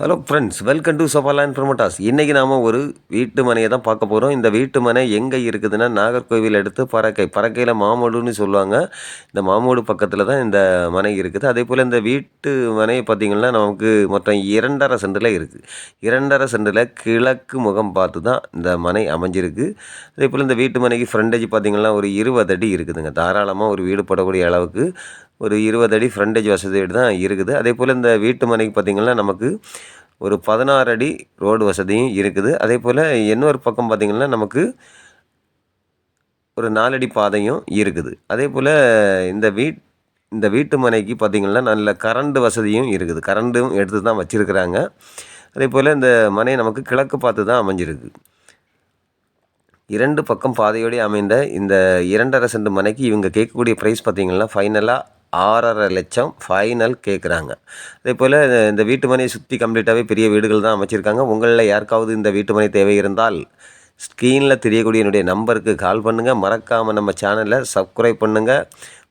Hello friends welcome to சோபாலான் promoters இன்றைக்கி நாம் ஒரு வீட்டு மனையை தான் பார்க்க போகிறோம் இந்த வீட்டு மனை எங்கே இருக்குதுன்னா நாகர்கோவில் எடுத்து பறக்கை பறக்கையில் மாமூடுன்னு சொல்லுவாங்க. இந்த மாமூடு பக்கத்தில் தான் இந்த மனை இருக்குது. அதே போல் இந்த வீட்டு மனை பார்த்திங்கன்னா நமக்கு மொத்தம் இரண்டரை சென்டில் இருக்குது இரண்டரை சென்டில் கிழக்கு முகம் பார்த்து தான் இந்த மனை அமைஞ்சிருக்கு. அதே போல் இந்த வீட்டு மனைக்கு ஃப்ரண்டேஜ் பார்த்திங்கன்னா ஒரு இருபது அடி இருக்குதுங்க. தாராளமாக ஒரு வீடு போடக்கூடிய அளவுக்கு ஒரு இருபது அடி ஃப்ரண்டேஜ் வசதியோடு தான் இருக்குது. அதே போல் இந்த வீட்டு மனைக்கு பார்த்திங்கன்னா நமக்கு ஒரு பதினாறு அடி ரோடு வசதியும் இருக்குது. அதே போல் இன்னொரு பக்கம் பார்த்திங்கன்னா நமக்கு ஒரு நாலடி பாதையும் இருக்குது. அதே போல் இந்த வீட் இந்த வீட்டு மனைக்கு பார்த்திங்கன்னா நல்ல கரண்ட் வசதியும் இருக்குது. கரண்டும் எடுத்து தான் வச்சுருக்குறாங்க. அதே போல் இந்த மனை நமக்கு கிழக்கு பார்த்து தான் அமைஞ்சிருக்கு. இரண்டு பக்கம் பாதையோடு அமைந்த இந்த இரண்டரை சென்ட் மனைக்கு இவங்க கேட்கக்கூடிய ப்ரைஸ் பார்த்திங்கன்னா ஃபைனலாக ஆறரை லட்சம் ஃபைனல் கேட்குறாங்க அதே போல் இந்த வீட்டு மனையை சுற்றி கம்ப்ளீட்டாகவே பெரிய வீடுகள் தான் அமைச்சிருக்காங்க. உங்களில் யாருக்காவது இந்த வீட்டு மனை தேவை இருந்தால் ஸ்க்ரீனில் தெரியக்கூடிய என்னுடைய நம்பருக்கு கால் பண்ணுங்கள் மறக்காமல் நம்ம சேனலை சப்ஸ்கிரைப் பண்ணுங்கள்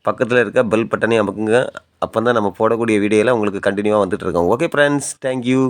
பக்கத்தில் இருக்க பெல் பட்டனையும் அமுக்குங்க. அப்போ தான் நம்ம போடக்கூடிய வீடியோலாம் உங்களுக்கு கண்டினியூவாக வந்துட்டுருக்கோம் ஓகே ஃப்ரெண்ட்ஸ் தேங்க்யூ